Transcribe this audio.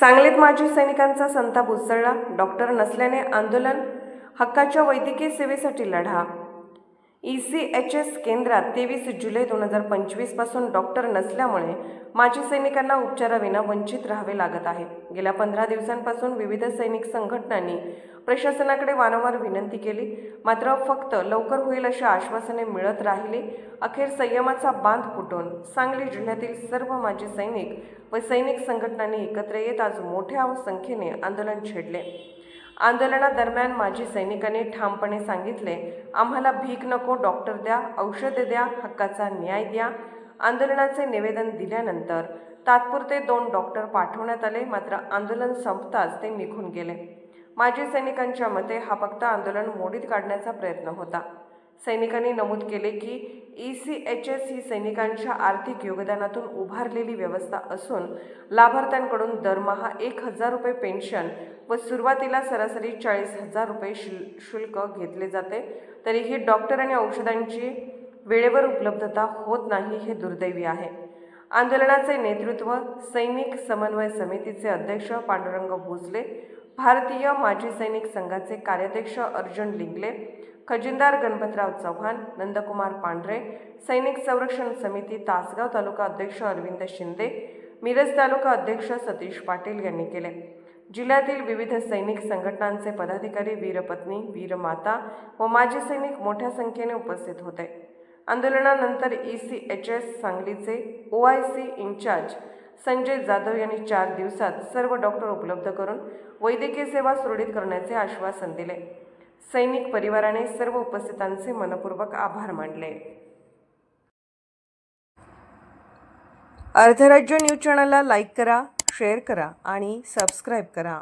सांगलीत माजी सैनिकांचा संताप उसळला. डॉक्टर नसल्याने आंदोलन हक्काच्या वैद्यकीय सेवेसाठी लढा. ई सी एच एस केंद्रात तेवीस जुलै दोन हजार पंचवीसपासून डॉक्टर नसल्यामुळे माजी सैनिकांना उपचाराविना वंचित राहावे लागत आहे. गेल्या पंधरा दिवसांपासून विविध सैनिक संघटनांनी प्रशासनाकडे वारंवार विनंती केली. मात्र फक्त लवकर होईल अशी आश्वासने मिळत राहिली. अखेर संयमाचा बांध फुटून सांगली जिल्ह्यातील सर्व माजी सैनिक व सैनिक संघटनांनी एकत्र येत आज मोठ्या संख्येने आंदोलन छेडले. आंदोलनादरम्यान माजी सैनिकांनी ठामपणे सांगितले आम्हाला भीक नको डॉक्टर द्या औषधे द्या हक्काचा न्याय द्या. आंदोलनाचे निवेदन दिल्यानंतर तात्पुरते दोन डॉक्टर पाठवण्यात आले मात्र आंदोलन संपताच ते निघून गेले. माजी सैनिकांच्या मते हा फक्त आंदोलन मोडीत काढण्याचा प्रयत्न होता. सैनिकांनी नमूद केले की ई सी एच एस ही सैनिकांच्या आर्थिक योगदानातून उभारलेली व्यवस्था असून लाभार्थ्यांकडून दरमहा एक हजार रुपये पेन्शन व सुरुवातीला सरासरी चाळीस हजार रुपये शुल शुल्क घेतले जाते. तरीही डॉक्टर आणि औषधांची वेळेवर उपलब्धता होत नाही हे दुर्दैवी आहे. आंदोलनाचे नेतृत्व सैनिक समन्वय समितीचे अध्यक्ष पांडुरंग भोसले भारतीय माजी सैनिक संघाचे कार्याध्यक्ष अर्जुन लिंगले खजिनदार गणपतराव चव्हाण नंदकुमार पांढरे सैनिक संरक्षण समिती तासगाव तालुका अध्यक्ष अरविंद शिंदे मिरज तालुका अध्यक्ष सतीश पाटील यांनी केले. जिल्ह्यातील विविध सैनिक संघटनांचे पदाधिकारी वीरपत्नी वीरमाता व माजी सैनिक मोठ्या संख्येने उपस्थित होते. आंदोलनानंतर ई सी एच एस सांगलीचे O I C in-charge Sanjay Jadhav यांनी चार दिवसात सर्व डॉक्टर उपलब्ध करून वैद्यकीय सेवा सुरळीत करण्याचे आश्वासन दिले. सैनिक परिवाराने सर्व उपस्थितांचे मनपूर्वक आभार मानले. अर्धराज्य न्यूज चॅनलला लाईक करा शेअर करा आणि सबस्क्राईब करा.